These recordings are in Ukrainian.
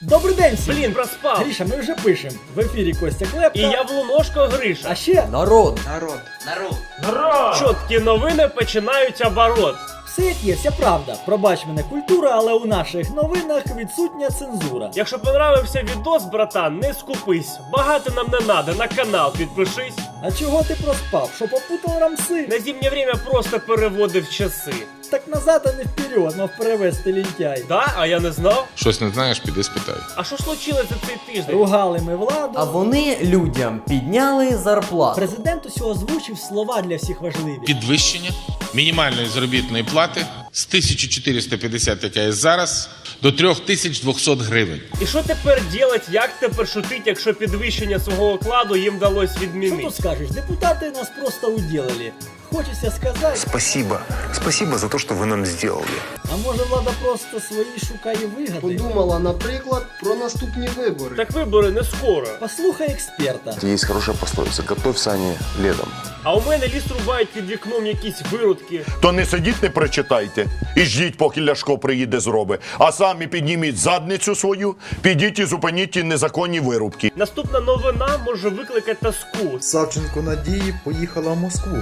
Добрий день всім! Блін, проспав. Гріша, ми вже пишемо. В ефірі Костя Клепка. І я в Луношко Гриша. А ще Народ. Народ. Народ. Народ! Чоткі новини починають оборот. все як є, вся правда. Пробач мене культура, але у наших новинах відсутня цензура. Якщо понравився відос, братан, не скупись. Багато нам не надо, на канал підпишись. А чого ти проспав? Що попутав рамси? На зимнє время просто переводив часи. Так назад, а не вперед, мав перевести лінтяй. Да? А я не знав. Щось не знаєш, піди спитай. А що случилось за цей тиждень? Ругали ми владу. А вони людям підняли зарплату. Президент усього озвучив слова для всіх важливі. Підвищення мінімальної заробітної плати з 1450, яка є зараз, до 3200 гривень. І що тепер делать, як тепер шутить, якщо підвищення свого окладу їм вдалося Що відмінити? тут скажеш? Депутати нас просто уділили. Хочеться сказати, Спасибо. Спасибо за то, что вы нам сделали. а може влада просто свої шукає вигоди? Подумала, наприклад, про наступні вибори. Так вибори не скоро. Послухай експерта. Есть хорошая пословица. Готовься они летом. А у мене ліс рубають під вікном якісь виродки. То не сидіть, не прочитайте і ждіть, поки Ляшко приїде зроби. А самі підніміть задницю свою, підіть і зупиніть ті незаконні вирубки. Наступна новина може викликати тоску. Савченко Надії поїхала в Москву.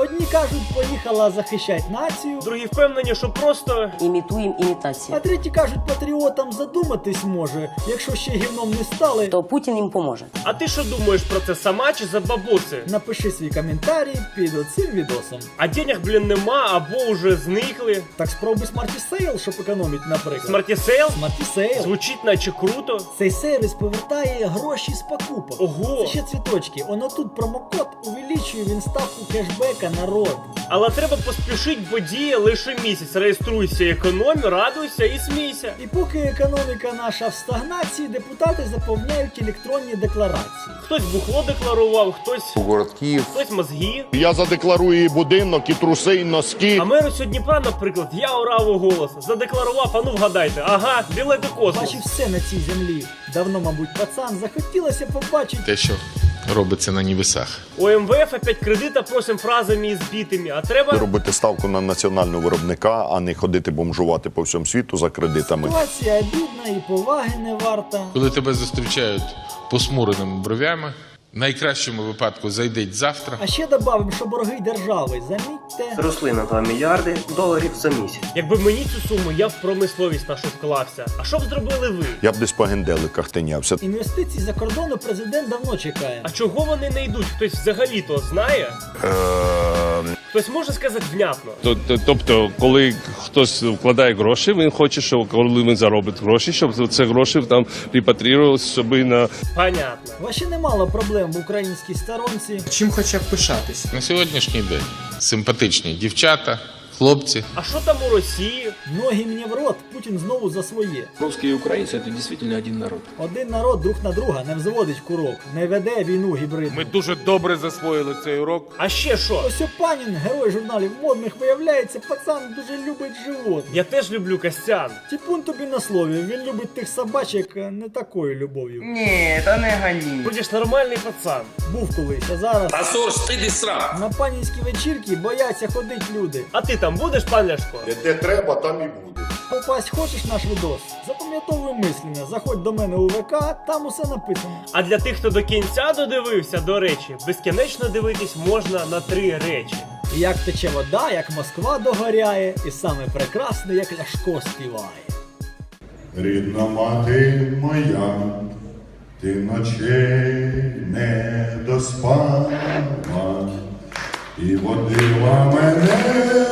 Одні кажуть, поїхала захищати націю, Другі впевнені, що просто Імітуємо імітацію. а треті кажуть, патріотам задуматись може, якщо ще гівном не стали. То Путін їм поможе. А ти що думаєш про це сама чи за бабуси? Напиши свій коментарій під оцим відосом. А денег, блін, нема, або вже зникли. Так спробуй Smarty Sale, щоб економити, наприклад. Смарті сейл? Smarty Sale. Звучить наче круто. Цей сервіс повертає гроші з покупок. Ого. Це ще цвіточки. Оно тут промокод увеличує він ставку кешбека народ. Але треба поспішити, бо діє лише місяць. Реєструйся, економі, радуйся і смійся. І поки економіка наша в стагнації, депутати заповняють електронні декларації. Хтось бухло декларував, хтось, Город Киев. хтось мозги. Я задекларую і будинок, і труси, і носки. А меру сьогодні Дніпра, наприклад, я орав у голос. Задекларував, а ну вгадайте. Ага, білети космос. Бачив все на цій землі. Давно, мабуть, пацан захотілося побачити. Те, що робиться на нівесах. У МВФ опять кредита просим фразами і збитими, а треба. Робити ставку на національного виробника, а не ходити бомжувати по всьому світу за кредитами. Ситуація бідна і поваги не варта. Коли тебе зустрічають посмуреними бровями, в найкращому випадку зайдіть завтра. А ще добавим, що борги держави, замітьте. Зросли на 2 мільярди доларів за місяць. Якби мені цю суму, я в промисловість нашу вклався. А що б зробили ви? Я б десь по генделиках тинявся. Інвестицій за кордону президент давно чекає. А чого вони не йдуть? Хтось взагалі то знає? Хтось може сказати внятно. Тобто, коли хтось вкладає гроші, він хоче, щоб коли він заробить гроші, щоб це гроші там репатріювалися собі на Понятно. Ваще немало проблем в українській сторонці. Чим хоча б пишатись? На сьогоднішній день симпатичні дівчата, хлопці. А що там у Росії? Ноги мені в рот, Путін знову за своє. Русские и украинцы это действительно один народ. Один народ друг на друга не взводить курок, не веде війну гібридну. дуже добре засвоїли цей урок. А ще що? Ось Опанін, герой журналів модних, виявляється, пацан дуже любить живот. Я теж люблю Костян. Тіпун тобі на слові, він любить тих собачок е, не такою любов'ю. Ні, та не гані. Ж нормальний пацан. Був колись, а зараз Асурс, ти срав. на панінські вечірки бояться ходить люди. А ти там будеш, пан Ляшко? Де треба, там і буде. Попасть хочеш наш відос? Запам'ятовуй мислення, заходь до мене у ВК, там усе написано. А для тих, хто до кінця додивився, до речі, безкінечно дивитись можна на три речі. Як тече вода, як Москва догоряє, і саме прекрасне, як Ляшко співає. Рідна мати моя, ти ночей не доспала і водила мене